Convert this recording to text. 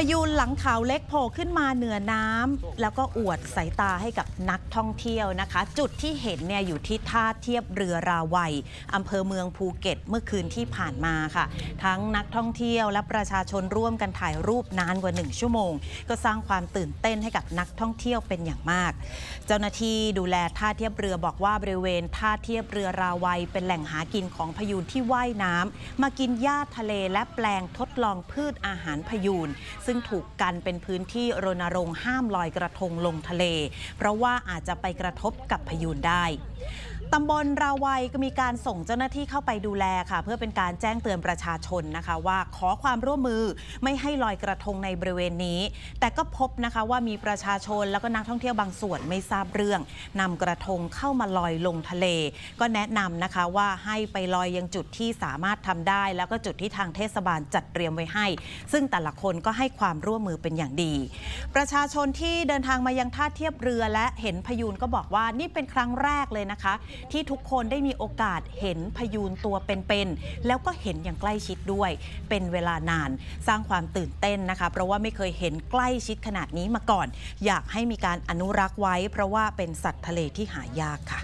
พยูนหลังเขาเล็กโผล่ขึ้นมาเหนือน้ำแล้วก็อวดสายตาให้กับนักท่องเที่ยวนะคะ จุดที่เห็นเนี่ยอยู่ที่ท่าเทียบเรือราวัยอำเภอเมืองภูเก็ตเมื่อคืนที่ผ่านมาค่ะ ทั้งนักท่องเที่ยวและประชาชนร่วมกันถ่ายรูปนานกว่า 1 ชั่วโมง ก็สร้างความตื่นเต้นให้กับนักท่องเที่ยวเป็นอย่างมาก เจ้าหน้าที่ดูแลท่าเทียบเรือบอกว่าบริเวณท่าเทียบเรือราวัยเป็นแหล่งหากินของพยูนที่ว่ายน้ำมากินหญ้าทะเลและแปลงทดลองพืชอาหารพยูนซึ่งถูกกันเป็นพื้นที่รณรงค์ห้ามลอยกระทงลงทะเล เพราะว่าอาจจะไปกระทบกับพยูนได้ ตำบลราวัยก็มีการส่งเจ้าหน้าที่เข้าไปดูแลค่ะ เพื่อเป็นการแจ้งเตือนประชาชนนะคะ ว่าขอความร่วมมือไม่ให้ลอยกระทงในบริเวณนี้ แต่ก็พบนะคะว่ามีประชาชนแล้วก็นักท่องเที่ยวบางส่วนไม่ทราบเรื่องนำกระทงเข้ามาลอยลงทะเล ก็แนะนำนะคะว่าให้ไปลอยยังจุดที่สามารถทำได้ แล้วก็จุดที่ทางเทศบาลจัดเตรียมไว้ให้ ซึ่งแต่ละคนก็ให้ความร่วมมือเป็นอย่างดี ประชาชนที่เดินทางมายังท่าเทียบเรือและเห็นพยูนก็บอกว่านี่เป็นครั้งแรกเลยนะคะที่ทุกคนได้มีโอกาสเห็นพยูนตัวเป็นๆแล้วก็เห็นอย่างใกล้ชิดด้วย เป็นเวลานาน สร้างความตื่นเต้นนะคะ เพราะว่าไม่เคยเห็นใกล้ชิดขนาดนี้มาก่อน อยากให้มีการอนุรักษ์ไว้ เพราะว่าเป็นสัตว์ทะเลที่หายากค่ะ